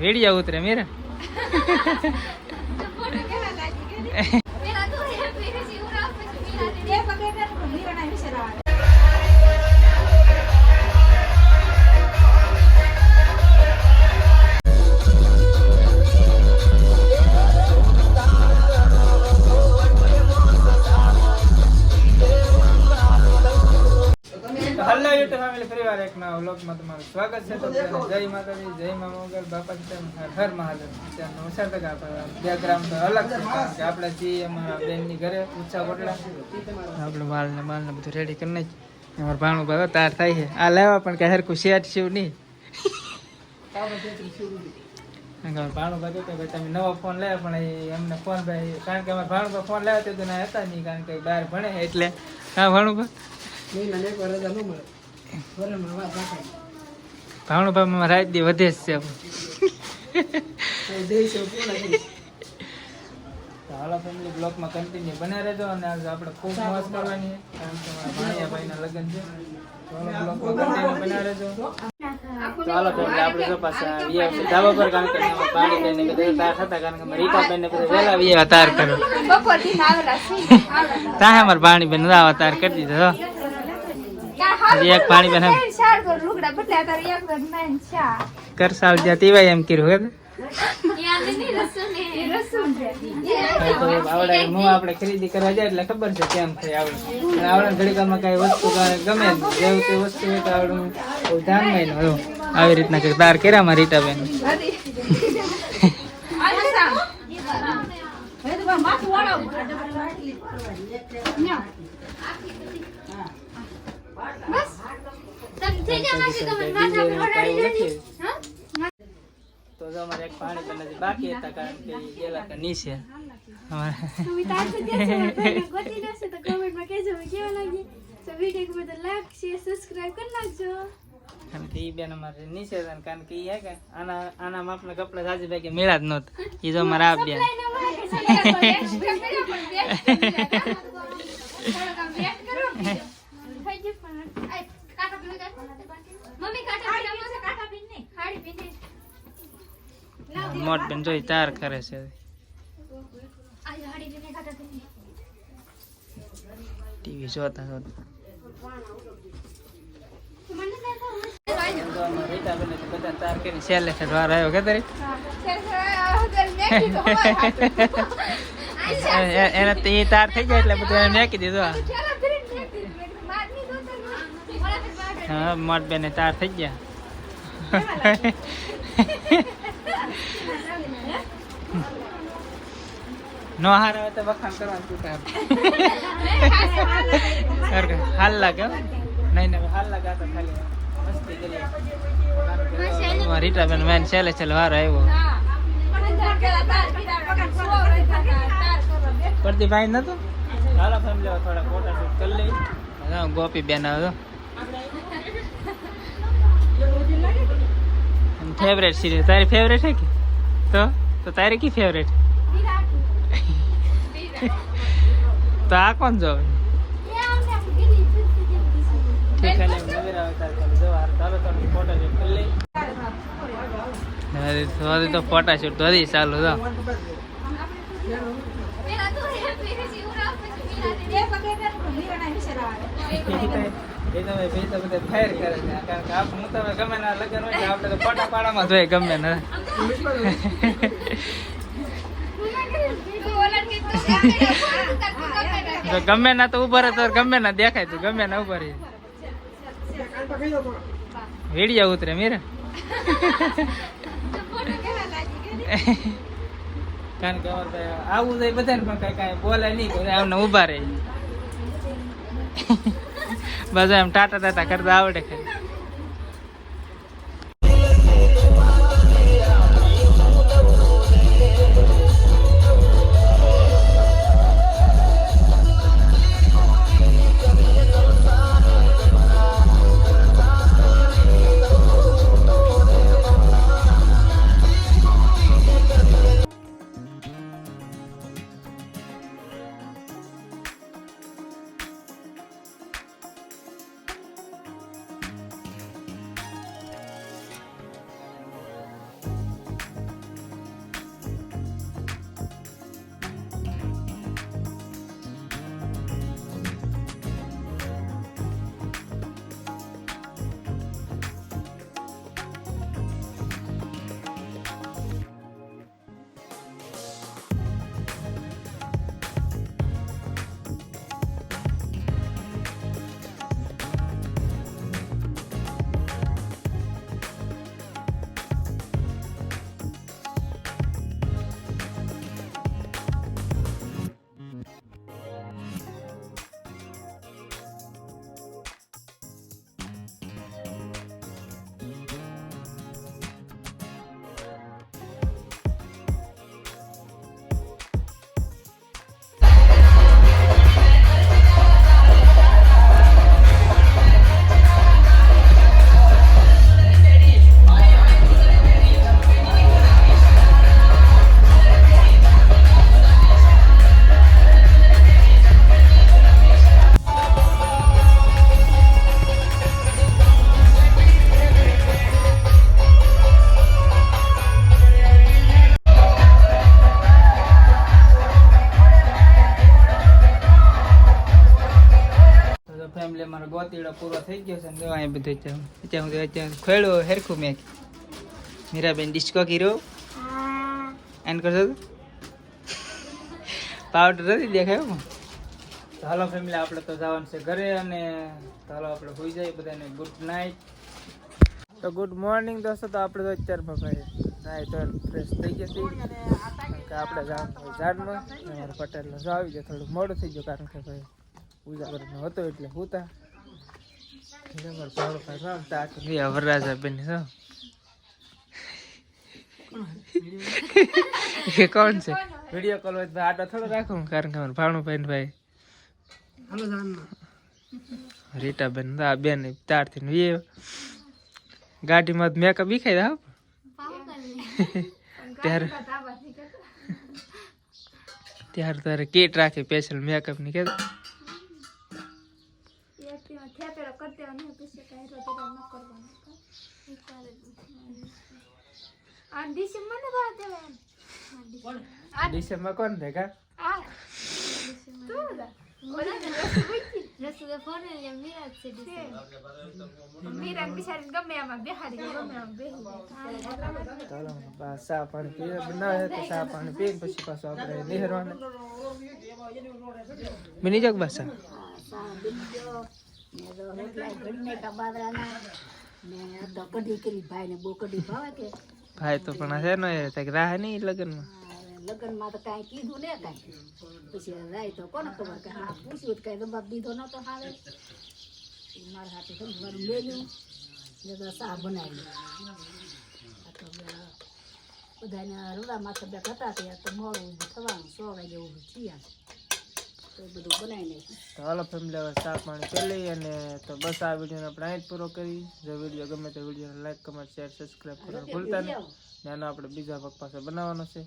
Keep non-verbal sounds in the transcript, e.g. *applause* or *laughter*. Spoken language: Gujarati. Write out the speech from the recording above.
વેડિયા ઉતરે મીરા? *laughs* વ્લોગમાં તમારું સ્વાગત છે. તો જય માતાજી, જય મા મોગલ. બાપા સીતારામ હર મહાદેવ ત્યાં ઉછાર તક બેકગ્રાઉન્ડ તો અલગ છે કે આપણે છીએ અમારા બેનની ઘરે ઊંચા કોટલા આપણે માલ ને માલ ને બધું રેડી કરી નાખી અમારું ભાણું ભાવે, તાર થાય છે. આ લેવા પણ કઈ હરખું શેટ શિવ નહીં. કે ભાણું ભાઈ કે ભાઈ, તમે નવો ફોન લે પણ એમને ફોન ભાઈ, કારણ કે અમારા ભાણું ફોન લેવા તો ના હતા નહીં, કારણ કે બહાર ભણે એટલે. હા, ભાણું ભાઈ? ભાવણું ભાવમાં રાત દી વધે જ છે હાલો ફેમિલી બ્લોકમાં કન્ટિન્યુ બને રહેજો અને આજે આપણે ખૂબ મોજ કરવાની છે કારણ કે મારા ભાણિયા ભાઈના લગ્ન છે. તો હાલો બ્લોકમાં કન્ટિન્યુ બને રહેજો. તો ફેમિલી આપણે જો પાછા આવ્યા છે ધાબા પર કારણ કે અમારા ભાણીબેન ને બધા તાર થતા કારણ કે અમારા રીટાબેન ને બધા આવ્યા તાર કરો બપોરથી આવેલા છે તાહે અમારા આવા તાર કરી દીધો એક પાણીબેન એમ. ચાર કર લુગડા બદલ્યા તારે એક વાર કર સાલ જતી તીવાય એમ કર્યું હે? આપણે ખરીદી કરવા જાય એટલે ખબર છે કેમ થાય આવડે. આવડે ઘડીકામાં કઈ વસ્તુ ગમે જેવું તે વસ્તુ હોય તો આવડું. બહુ ધ્યાનમાં ય ન હોય. આવી રીતના તાર કેરા રીટા રીટાબેન. આજે સામ હવે તો બા માથું. બસ. તમે થઈ જા માસી તમે. માથા પર ઓડાડી લેજો હા? તો જો અમારે એક પાણી પણ નથી. બાકી હતા કારણ કે ગેલા ની નીચે. અમારે તમે તાર સુધી હશે. ગોતી લેશે તો કમેન્ટમાં કહેજો કે કેવા લાગી તો વિડિયો કો તો લાઈક શેર સબસ્ક્રાઇબ કરી નાખજો. કારણ કે ઈ બેન અમારે નીચે હતા કારણ કે ઈ હે કે આના આના માપના કપડા સાજી ભાઈ કે મેળા જ નહોતા. ઈ જો અમારા આ બેન. મોટ બેન જોઈ તાર કરે છે ટીવી જોતા જોતા. બધા તાર છેલ્લે છે વાર આવ્યો કે તારી *laughs* એને તાર થઈ જાય એટલે બધું મેકી દીધું આ. હા મોટ બેને તાર થઈ ગયા. *laughs* નો હાર આવે તો વખાણ કરવાનું તું તાર હાલ લાગે નહીં નહીં હાલ લાગે તો ખાલી રીટાબેન મેન છેલ્લે છેલ્લે વાર આવ્યો. પ્રદીપભાઈ નતો? હાલો ફેમિલી થોડા ફોટા શૂટ કરી લઈ હા, ગોપી બેન આવે ફેવરેટ સિરિયલ તારી ફેવરેટ હે કે? તો? તો તારી કી ફેવરેટ તો આ કોણ જોવે? તો હજી તો ફોટા શૂટ ચાલુ તો. પેલા તો *laughs* એ તમે બધા ફેર કરે કારણ કે હું તમે ગમે ના લગ્ન હોય આપણે તો જોઈએ ગમે ને જો ગમે ના તો ઊભા રહે તો ગમે ના દેખાય તું, ગમે ના ઊભા રહે. વેડિયા ઉતરે મીરા. કારણ કે આવું જાય બધાને પણ કઈ કાંઈ બોલે નહીં આમને ઊભા રહે. બધા એમ ટાટા ટાટા કરતા આવડે ખાલી. ગોતીડો પૂરો થઈ ગયો છે ને અહીં બધું અત્યારે હું ખોયડું હેરખું મેં મીરાબેન ડિસ્કો કર્યો. એન કરશો પાવડર નથી દેખાયો તો હાલો ફેમિલી આપણે તો જવાનું છે ઘરે અને તો હાલો આપણે હોઈ જઈએ બધાને ગુડ નાઇટ તો ગુડ મોર્નિંગ દોસ્તો, તો આપણે તો અત્યારે ભાઈ નાઈ તો ફ્રેશ થઈ ગયા છીએ. આપણે જવાનું ઝાડમાં પટેલનો આવી જાય થોડું મોડું થઈ ગયું કારણ કે ભાઈ પૂજા કરવાનો હતો એટલે હુતા ભાડું ભાઈ રામ તાક ગયા વરરાજા બેન છો એ કોણ છે? વીડિયો કોલ હોય તો આટો થોડો રાખું કારણ કે ભાણું ભાઈ ને ભાઈ. રીટા બેન આ બેન તારથી થી એ ગાડીમાં મેકઅપ વિખાઈ દા ત્યારે ત્યારે તારે કીટ રાખી સ્પેશિયલ મેકઅપની કે થેપેલો કરી દેવાનો પછી કાંઈ રોટી ન કરવાનો. આ ડિસેમ્બર ને ભાવ દેવાય ડિસેમ્બર કોણ દે કા આ તું જા. રસુએ ફોન લે મીરા છે મીરા બિચારી ગમે આમાં બેહાડી ગમે આમાં બેહી ચાલો બા ચા પાણી પીએ બનાવે તો ચા પાણી પીને પછી પાછું આપણે નિહરવાના બની જાવ બસ ભાઈ તો પણ છે ને રાહ નહીં લગ્નમાં. લગ્નમાં તો કાંઈ કીધું ને કાંઈ. પછી રાય તો કોને ખબર કે હા પૂછ્યું તો કાંઈ જવાબ દીધો નતો હાલે. મારા હાથે મારું મેલ્યું. ને તો ચા બનાવી બધાને રૂડા માથે બે હતા તો મોડું થવાનું સો વાગે ઊભું થયા. બધું બનાવી નાખ્યું. તો હાલો ફેમિલી હવે ચા પાણી કરી લઈએ અને તો બસ આ વિડીયોને આપણે અહીં જ પૂરો કરી જો વીડિયો ગમે તો વિડીયોને લાઈક કમેન્ટ શેર સબસ્ક્રાઈબ કરવાનું ભૂલતા નહીં. ને આપણે બીજા ભાગ પાસે બનાવવાનો છે.